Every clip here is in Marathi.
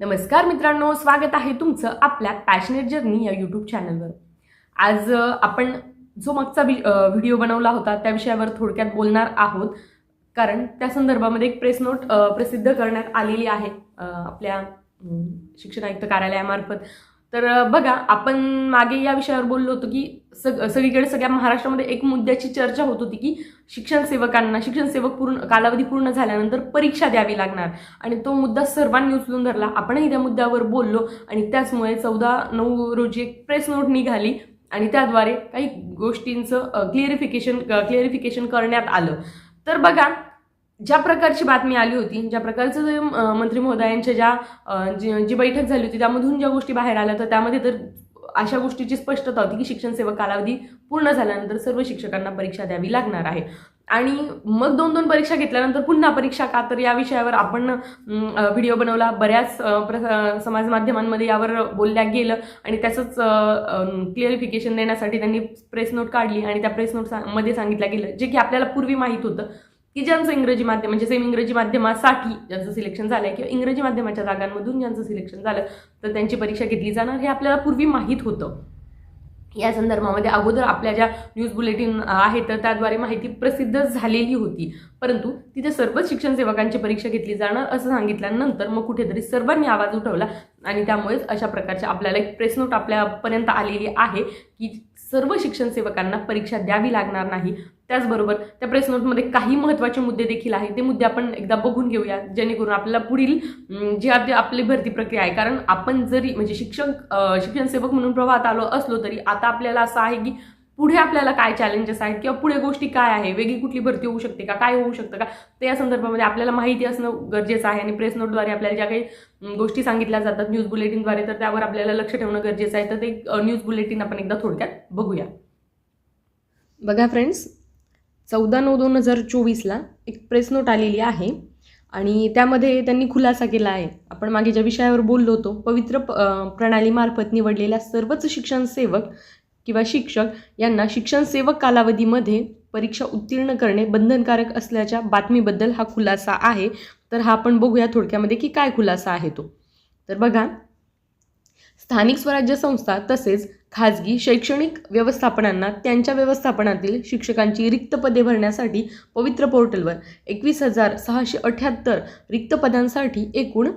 नमस्कार मित्रांनो स्वागत आहे तुमचं आपल्या पॅशनेट जर्नी या यूट्यूब चॅनलवर आज आपण जो मागचा व्हिडिओ बनवला होता त्या विषयावर थोडक्यात बोलणार आहोत. कारण त्या संदर्भामध्ये एक प्रेस नोट प्रसिद्ध करण्यात आलेली आहे आपल्या शिक्षण आयुक्त कार्यालयामार्फत. तर बघा आपण मागे या विषयावर बोललो होतो की सग सगळीकडे सगळ्या महाराष्ट्रामध्ये एक मुद्द्याची चर्चा होत होती की शिक्षण सेवकांना शिक्षण सेवक पूर्ण कालावधी पूर्ण झाल्यानंतर परीक्षा द्यावी लागणार. आणि तो मुद्दा सर्वांनी उचलून धरला. आपणही त्या मुद्द्यावर बोललो आणि त्याचमुळे चौदा नऊ रोजी एक प्रेस नोट निघाली आणि त्याद्वारे काही गोष्टींचं क्लिअरिफिकेशन क्लिअरिफिकेशन करण्यात आलं. तर बघा ज्या प्रकारची बातमी आली होती ज्या प्रकारचं जे, मंत्री महोदयांच्या ज्या जी जी बैठक झाली होती त्यामधून ज्या गोष्टी बाहेर आल्या तर त्यामध्ये तर अशा गोष्टीची स्पष्टता होती की शिक्षण सेवा कालावधी पूर्ण झाल्यानंतर सर्व शिक्षकांना परीक्षा द्यावी लागणार आहे. आणि मग दोन दोन परीक्षा घेतल्यानंतर पुन्हा परीक्षा का तर या विषयावर आपण व्हिडिओ बनवला. बऱ्याच प्र- समाज माध्यमांमध्ये यावर बोलल्या गेलं आणि त्याचंच क्लिअरिफिकेशन देण्यासाठी त्यांनी प्रेस नोट काढली आणि त्या प्रेस नोट सा मध्ये सांगितलं गेलं जे की आपल्याला पूर्वी माहीत होतं. की ज्यांचं इंग्रजी माध्यम म्हणजे सेम इंग्रजी माध्यमासाठी ज्यांचं सिलेक्शन झालं किंवा इंग्रजी माध्यमाच्या जागांमधून ज्यांचं सिलेक्शन झालं तर त्यांची परीक्षा घेतली जाणार हे आपल्याला पूर्वी माहीत होतं. या संदर्भामध्ये अगोदर आपल्या ज्या न्यूज बुलेटिन आहेत तर त्याद्वारे माहिती प्रसिद्ध झालेली होती. परंतु तिथे सर्वच शिक्षण सेवकांची परीक्षा घेतली जाणार असं सांगितल्यानंतर मग कुठेतरी सर्वांनी आवाज उठवला आणि त्यामुळेच अशा प्रकारच्या आपल्याला एक प्रेस नोट आपल्यापर्यंत आलेली आहे की सर्व शिक्षण सेवकांना परीक्षा द्यावी लागणार नाही. त्याचबरोबर त्या प्रेस नोटमध्ये काही महत्त्वाचे मुद्दे देखील आहेत. ते मुद्दे आपण एकदा बघून घेऊया जेणेकरून आपल्याला पुढील जी आपली आपली भरती प्रक्रिया आहे. कारण आपण जरी म्हणजे शिक्षक शिक्षणसेवक म्हणून प्रवाहात आलो असलो तरी आता आपल्याला असं आहे की पुढे आपल्याला काय चॅलेंजेस आहेत किंवा पुढे गोष्टी काय आहे? वेगळी कुठली भरती होऊ शकते का? काय होऊ शकतं का? ते या संदर्भामध्ये आपल्याला माहिती असणं गरजेचं आहे आणि प्रेस नोटद्वारे आपल्याला ज्या काही गोष्टी सांगितल्या जातात न्यूज बुलेटिनद्वारे तर त्यावर आपल्याला लक्ष ठेवणं गरजेचं आहे. तर ते न्यूज बुलेटिन आपण एकदा थोडक्यात बघूया. बघा फ्रेंड्स चौदा नऊ दोन हजार चोवीसला एक प्रेस नोट आलेली आहे. आणि त्यामध्ये त्यांनी खुलासा केला आहे. आपण मागे ज्या विषयावर बोललो होतो पवित्र प- प्रणालीमार्फत निवडलेल्या सर्वच शिक्षण सेवक किंवा शिक्षक यांना शिक्षण सेवक कालावधीमध्ये परीक्षा उत्तीर्ण करणे बंधनकारक असल्याच्या बातमीबद्दल हा खुलासा आहे. तर हा आपण बघूया थोडक्यामध्ये की काय खुलासा आहे तो. तर बघा स्थानिक स्वराज्य संस्था तसेच खाजगी शैक्षणिक व्यवस्थापनांना त्यांच्या व्यवस्थापनातील शिक्षकांची रिक्त पदे भरण्यासाठी पवित्र पोर्टलवर एकवीस हजार सहाशे अठ्ठ्याहत्तर रिक्त पदांसाठी एकूण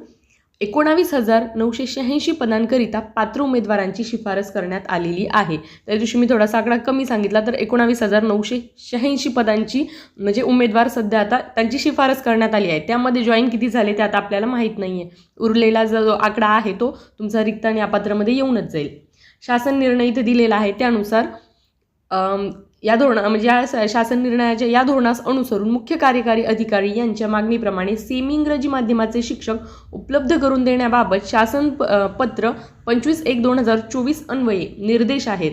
एकोणावीस हजार नऊशे शहाऐंशी पदांकरिता पात्र उमेदवारांची शिफारस करण्यात आलेली आहे. त्या दिवशी मी थोडासा आकडा कमी सांगितला तर एकोणावीस हजार नऊशे शहाऐंशी पदांची म्हणजे उमेदवार सध्या आता त्यांची शिफारस करण्यात आली आहे. त्यामध्ये जॉईन किती झाले ते आता आपल्याला माहीत नाही आहे उरलेला जो आकडा आहे तो तुमचा रिक्त आणि अपात्रामध्ये येऊनच जाईल. शासन निर्णय इथे दिलेला आहे त्यानुसार या धोरणा म्हणजे या स- शासन निर्णयाच्या या धोरणास अनुसरून मुख्य कार्यकारी अधिकारी यांच्या मागणीप्रमाणे सेमी इंग्रजी माध्यमाचे शिक्षक उपलब्ध करून देण्याबाबत शासन प- पत्र पंचवीस एक दोन हजार चोवीस अन्वये निर्देश आहेत.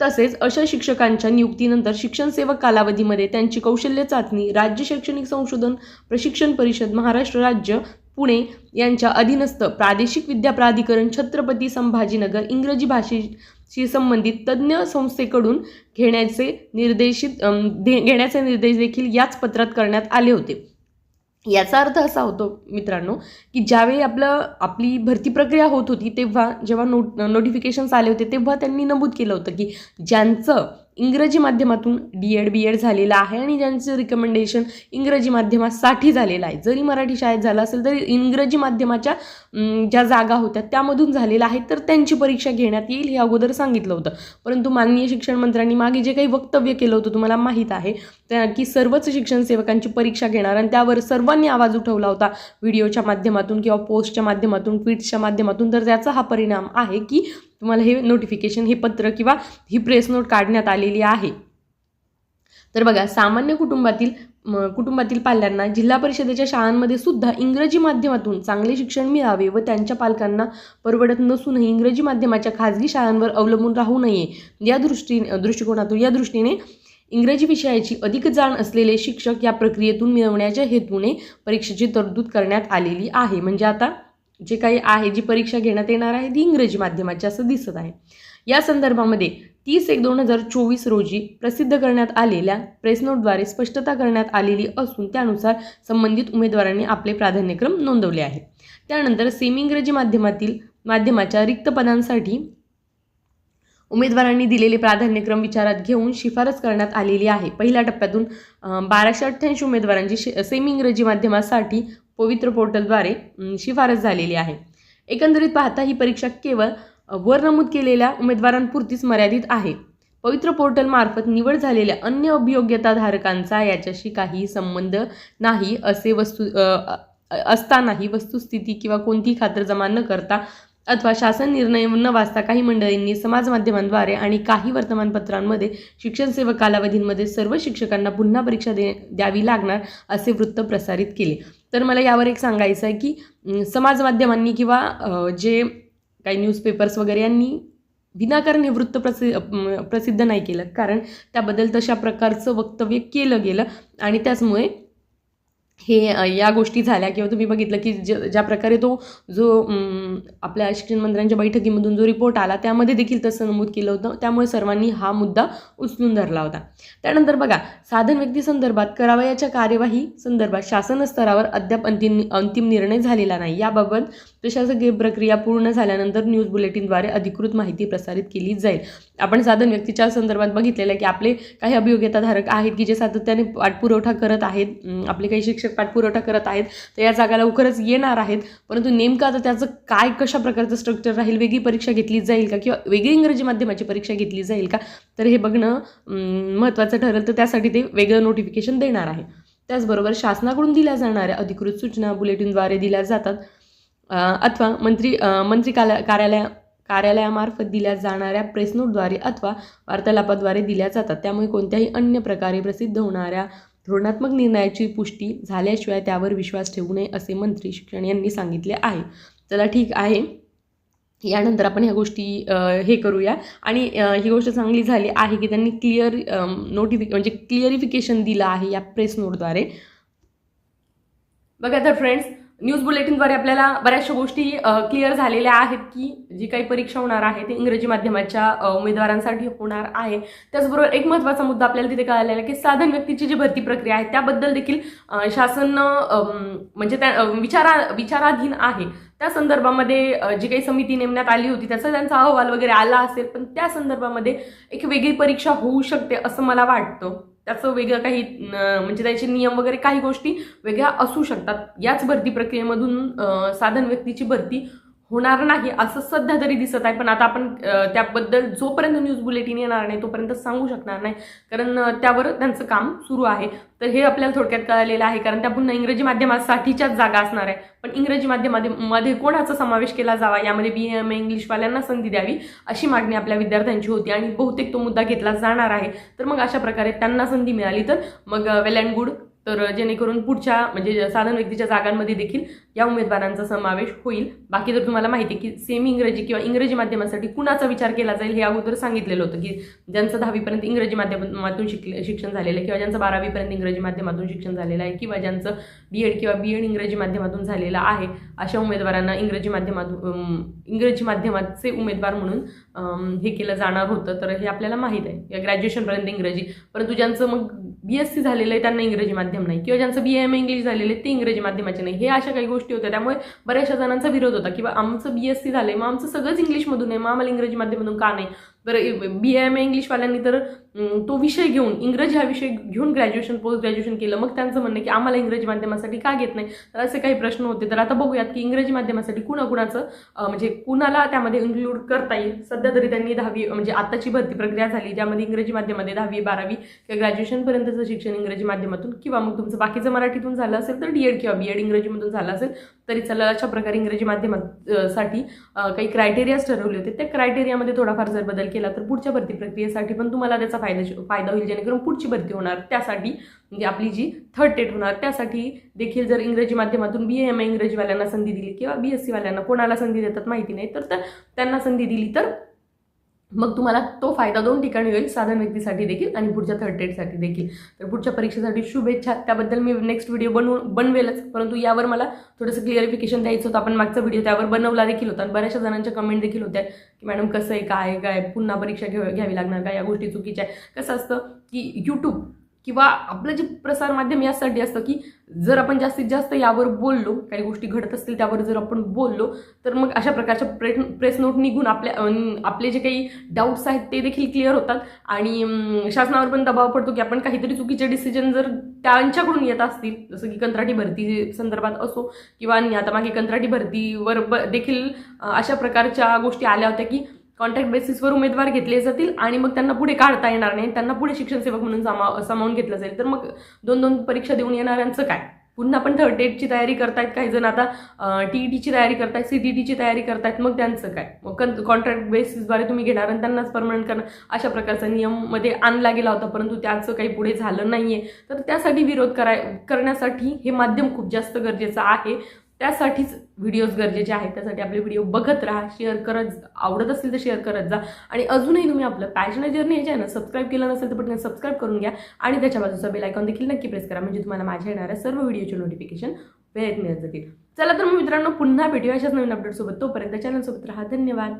तसेच अशा शिक्षकांच्या नियुक्तीनंतर शिक्षण सेवक कालावधीमध्ये त्यांची कौशल्य चाचणी राज्य शैक्षणिक संशोधन प्रशिक्षण परिषद महाराष्ट्र राज्य पुणे यांच्या अधीनस्थ प्रादेशिक विद्या प्राधिकरण छत्रपती संभाजीनगर इंग्रजी भाषेशी संबंधित तज्ज्ञ संस्थेकडून घेण्याचे निर्देशित दे- घेण्याचे निर्देश देखील याच पत्रात करण्यात आले होते. याचा अर्थ असा होतो मित्रांनो की ज्यावेळी आपलं आपली भरती प्रक्रिया होत होती तेव्हा जेव्हा नोट नोटिफिकेशन्स आले होते तेव्हा त्यांनी नमूद केलं होतं की ज्यांचं इंग्रजी माध्यमातून डी एड बी एड झालेला आहे आणि ज्यांचं रिकमेंडेशन इंग्रजी माध्यमासाठी झालेलं आहे. जरी मराठी शाळेत झालं असेल तरी इंग्रजी माध्यमाच्या ज्या जागा होत्या त्यामधून झालेल्या आहेत तर त्यांची परीक्षा घेण्यात येईल हे अगोदर सांगितलं होतं. परंतु माननीय शिक्षण मंत्र्यांनी मागे जे काही वक्तव्य केलं होतं तुम्हाला माहीत आहे त्या की सर्वच शिक्षण सेवकांची परीक्षा घेणार आणि त्यावर सर्वांनी आवाज उठवला होता व्हिडिओच्या माध्यमातून किंवा पोस्टच्या माध्यमातून ट्विट्सच्या माध्यमातून. तर त्याचा हा परिणाम आहे की तुम्हाला हे नोटिफिकेशन हे पत्र किंवा ही प्रेस नोट काढण्यात आलेली आहे. तर बघा सामान्य कुटुंबातील कुटुंबातील पाल्यांना जिल्हा परिषदेच्या शाळांमध्ये सुद्धा इंग्रजी माध्यमातून चांगले शिक्षण मिळावे व त्यांच्या पालकांना परवडत नसूनही इंग्रजी माध्यमाच्या खाजगी शाळांवर अवलंबून राहू नये. या दृष्टी दृष्टिकोनातून या दृष्टीने इंग्रजी विषयाची अधिक जाण असलेले शिक्षक या प्रक्रियेतून मिळवण्याच्या हेतूने परीक्षेची तरतूद करण्यात आलेली आहे. म्हणजे आता जे काही आहे जी परीक्षा घेण्यात येणार आहे ती इंग्रजी माध्यमाची असं दिसत आहे. या संदर्भामध्ये तीस एक दोन हजार चोवीस रोजी प्रसिद्ध करण्यात आलेल्या प्रेसनोटद्वारे स्पष्टता करण्यात आलेली असून त्यानुसार संबंधित उमेदवारांनी आपले प्राधान्यक्रम नोंदवले आहेत. त्यानंतर सेमी इंग्रजी माध्यमातील माध्यमाच्या रिक्त पदांसाठी उमेदवारांनी दिलेले प्राधान्यक्रम विचारात घेऊन शिफारस करण्यात आलेली आहे. पहिल्या टप्प्यातून बाराशे अठ्ठ्याऐंशी उमेदवारांची शे सेमी इंग्रजी माध्यमासाठी पवित्र पोर्टलद्वारे शिफारस झालेली आहे. एकंदरीत पाहता ही परीक्षा केवळ वर नमूद केलेल्या उमेदवारांपुरतीच मर्यादित आहे. पवित्र पोर्टलमार्फत निवड झालेल्या अन्य अभियोग्यताधारकांचा याच्याशी काही संबंध नाही असे वस्तू असतानाही वस्तुस्थिती किंवा कोणतीही खातरजमा न करता अथवा शासन निर्णय न वाचता काही मंडळींनी समाजमाध्यमांद्वारे आणि काही वर्तमानपत्रांमध्ये शिक्षण सेवा कालावधींमध्ये सर्व शिक्षकांना पुन्हा परीक्षा दे द्यावी लागणार असे वृत्त प्रसारित केले. तर मला यावर एक सांगायचं आहे की समाज माध्यमांनी किंवा जे काही न्यूजपेपर्स वगैरे यांनी विनाकारण हे वृत्त प्रसि प्रसिद्ध नाही केलं. कारण त्याबद्दल तशा प्रकारचं वक्तव्य केलं गेलं आणि त्याचमुळे हे या गोष्टी झाल्या किंवा तुम्ही बघितलं की ज ज्या प्रकारे तो जो आपल्या शिक्षण मंत्र्यांच्या बैठकीमधून जो रिपोर्ट आला त्यामध्ये देखील तसं नमूद केलं होतं. त्यामुळे सर्वांनी हा मुद्दा उचलून धरला होता. त्यानंतर बघा साधन व्यक्ती संदर्भात करावयाच्या कार्यवाही संदर्भात शासन स्तरावर अद्याप अंतिम अंतिम निर्णय झालेला नाही. याबाबत प्रशासकीय प्रक्रिया पूर्ण झाल्यानंतर न्यूज बुलेटिनद्वारे अधिकृत माहिती प्रसारित केली जाईल. आपण साधन व्यक्तीच्या संदर्भात बघितलेलं आहे की आपले काही अभियोग्यताधारक आहेत की जे सातत्याने पाठपुरवठा करत आहेत आपले काही शिक्षक पाठपुरवठा करत आहेत तर या जागा लवकरच येणार आहेत. परंतु नेमकं आता त्याचं काय कशा प्रकारचं स्ट्रक्चर राहील वेगळी परीक्षा घेतली जाईल का किंवा वेगळी इंग्रजी माध्यमाची परीक्षा घेतली जाईल का? तर हे बघणं महत्त्वाचं ठरेल. तर त्यासाठी ते वेगळं नोटिफिकेशन देणार आहे. त्याचबरोबर शासनाकडून दिल्या जाणाऱ्या अधिकृत सूचना बुलेटिनद्वारे दिल्या जातात. अथवा मंत्री मंत्री काला कार्यालया कार्यालयामार्फत दिल्या जाणाऱ्या प्रेसनोटद्वारे अथवा वार्तालापाद्वारे दिल्या जातात. त्यामुळे कोणत्याही अन्य प्रकारे प्रसिद्ध होणाऱ्या धोरणात्मक निर्णयाची पुष्टी झाल्याशिवाय त्यावर विश्वास ठेवू नये असे मंत्री शिक्षण यांनी सांगितले आहे. चला ठीक आहे. यानंतर आपण ह्या गोष्टी हे करूया. आणि ही गोष्ट चांगली झाली आहे की त्यांनी क्लिअर नोटिफिक म्हणजे क्लिअरिफिकेशन दिलं आहे या प्रेस नोटद्वारे बघा तर फ्रेंड्स न्यूज बुलेटिनद्वारे आपल्याला बऱ्याचशा गोष्टी क्लिअर झालेल्या आहेत की जी काही परीक्षा होणार आहे ती इंग्रजी माध्यमाच्या उमेदवारांसाठी होणार आहे. त्याचबरोबर एक महत्त्वाचा मुद्दा आपल्याला तिथे कळालेला आहे की साधन व्यक्तीची जी भरती प्रक्रिया आहे त्याबद्दल देखील शासन म्हणजे त्या विचारा विचाराधीन आहे. त्या संदर्भामध्ये जी काही समिती नेमण्यात आली होती त्याचा त्यांचा अहवाल वगैरे आला असेल पण त्या संदर्भामध्ये एक वेगळी परीक्षा होऊ शकते असं मला वाटतं. त्याचं वेगळं काही म्हणजे त्याचे नियम वगैरे काही गोष्टी वेगळ्या असू शकतात. याच भरती प्रक्रियेमधून साधन व्यक्तीची भरती होणार नाही असं सध्या तरी दिसत आहे. पण आता आपण त्याबद्दल जोपर्यंत न्यूज बुलेटिन येणार नाही तोपर्यंत सांगू शकणार नाही. कारण त्यावर त्यांचं काम सुरू आहे. तर हे आपल्याला थोडक्यात कळालेलं आहे. कारण त्या पुन्हा इंग्रजी माध्यमासाठीच्याच जागा असणार आहे. पण इंग्रजी माध्यमामध्ये मध्ये कोणाचा समावेश केला जावा? यामध्ये बी एम ए इंग्लिशवाल्यांना संधी द्यावी अशी मागणी आपल्या विद्यार्थ्यांची होती. आणि बहुतेक तो मुद्दा घेतला जाणार आहे. तर मग अशा प्रकारे त्यांना संधी मिळाली तर मग वेल अँड गुड तर जेणेकरून पुढच्या म्हणजे साधन व्यक्तीच्या जागांमध्ये देखील या उमेदवारांचा समावेश होईल. बाकी जर तुम्हाला माहिती आहे की सेमी इंग्रजी किंवा इंग्रजी माध्यमासाठी कुणाचा विचार केला जाईल हे अगोदर सांगितलेलं होतं की ज्यांचं दहावीपर्यंत इंग्रजी माध्यमातून शिकले शिक्षण झालेलं आहे किंवा ज्यांचं बारावीपर्यंत इंग्रजी माध्यमातून शिक्षण झालेलं आहे किंवा ज्यांचं बी एड किंवा बी एड इंग्रजी माध्यमातून झालेलं आहे अशा उमेदवारांना इंग्रजी माध्यमातून इंग्रजी माध्यमाचे उमेदवार म्हणून हे केलं जाणार होतं. तर हे आपल्याला माहीत आहे. ग्रॅज्युएशनपर्यंत इंग्रजी. परंतु ज्यांचं मग बी एस सी झालेलं आहे त्यांना इंग्रजी माध्यम नाही. किंवा ज्यांचं बी एम इंग्लिश झालेलं आहे ते इंग्रजी माध्यमाचे नाही. हे अशा काही गोष्टी होत्या. त्यामुळे बऱ्याचशा जणांचा विरोध होता किंवा आमचं बी एस सी झालं आहे मग आमचं सगळंच इंग्लिशमधून आहे मग आम्हाला इंग्रजी माध्यमातून का नाही? बरं बी एम ए इंग्लिशवाल्यांनी तर तो विषय घेऊन इंग्रजी हा विषय घेऊन ग्रॅज्युएशन पोस्ट ग्रॅज्युएशन केलं. मग त्यांचं म्हणणं की आम्हाला इंग्रजी माध्यमासाठी का घेत नाही? तर असे काही प्रश्न होते. तर आता बघूयात की इंग्रजी माध्यमासाठी कुणाकुणाचं म्हणजे कुणाला त्यामध्ये इन्क्लूड करता येईल? सध्या तरी त्यांनी दहावी म्हणजे आत्ताची भरती प्रक्रिया झाली ज्यामध्ये इंग्रजी माध्यमामध्ये दहावी बारावी किंवा ग्रॅज्युएशनपर्यंतचं शिक्षण इंग्रजी माध्यमातून किंवा मग तुमचं बाकीचं मराठीतून झालं असेल तर डी एड किंवा बी एड इंग्रजीमधून झालं असेल तरी चला अशा प्रकारे इंग्रजी माध्यमासाठी काही क्रायटेरियाज ठरवले होते. त्या क्रायटेरियामध्ये थोडाफार जर बदल केला तर पुढच्या भरती प्रक्रियेसाठी पण तुम्हाला त्याचा फायदा फायदा होईल जेणेकरून पुढची भरती होणार. त्यासाठी म्हणजे आपली जी थर्ड टेट होणार त्यासाठी देखील जर इंग्रजी माध्यमातून बी एम ए इंग्रजीवाल्यांना संधी दिली किंवा बी एस सीवाल्यांना कोणाला संधी देतात माहिती नाही तर त्यांना संधी दिली तर मग तुम्हाला तो फायदा दोन ठिकाणी होईल साधन व्यक्तीसाठी देखील आणि पुढच्या थर्ड टेटसाठी देखील. तर पुढच्या परीक्षेसाठी शुभेच्छा. त्याबद्दल मी नेक्स्ट व्हिडिओ बनवू बनवेलच. परंतु यावर मला थोडंसं क्लिअरिफिकेशन द्यायचं होतं. आपण मागचा व्हिडिओ त्यावर बनवला देखील होता. आणि बऱ्याचशा जणांच्या कमेंट देखील होत्या की मॅडम कसं आहे? काय काय पुन्हा परीक्षा घेऊ घ्यावी लागणार का? या गोष्टी चुकीच्या आहे कसं असतं की यूट्यूब किंवा आपलं जे प्रसार माध्यम यासाठी असतं की जर आपण जास्तीत जास्त यावर बोललो काही गोष्टी घडत असतील त्यावर जर आपण बोललो तर मग अशा प्रकारच्या प्रे प्रेस नोट निघून आपल्या आपले जे काही डाऊट्स आहेत ते देखील क्लिअर होतात. आणि शासनावर पण दबाव पडतो की आपण काहीतरी चुकीचे डिसिजन जर त्यांच्याकडून येत असतील जसं की कंत्राटी भरती संदर्भात असो किंवा आता मागे कंत्राटी भरतीवर ब देखील अशा प्रकारच्या गोष्टी आल्या होत्या की कॉन्ट्रॅक्ट बेसिसवर उमेदवार घेतले जातील आणि मग त्यांना पुढे काढता येणार नाही. त्यांना पुढे शिक्षण सेवक म्हणून सामा सामावून घेतलं जाईल. तर मग दोन दोन परीक्षा देऊन येणाऱ्यांचं काय? पुन्हा पण थर्ड डेटची तयारी करतायत काही जण आता. टी ई टीची तयारी करतायत सी टी टीची तयारी करतायत. मग त्यांचं काय? मग कॉन्ट्रॅक्ट बेसिसद्वारे तुम्ही घेणार आणि त्यांनाच परमनंट करणार. अशा प्रकारचा नियममध्ये आणला गेला होता परंतु त्याचं काही पुढे झालं नाही आहे तर त्यासाठी विरोध कराय करण्यासाठी हे माध्यम खूप जास्त गरजेचं आहे. त्यासाठीच व्हिडिओज गरजेचे आहेत. त्यासाठी आपले व्हिडिओ बघत राहा शेअर करत आवडत असेल तर शेअर करत जा. आणि अजूनही तुम्ही आपलं पॅशन जर्नी हे चॅनल सबस्क्राईब केलं नसेल तर पटकन सबस्क्राईब करून घ्या. आणि त्याच्या बाजूचा बेल आयकॉन देखील नक्की प्रेस करा. म्हणजे तुम्हाला माझ्या येणाऱ्या सर्व व्हिडिओचे नोटिफिकेशन वेळेत मिळत जातील. चला तर मग मित्रांनो पुन्हा भेटूया अशाच नवीन अपडेटसोबत तोपर्यंत चॅनलसोबत राहा. धन्यवाद.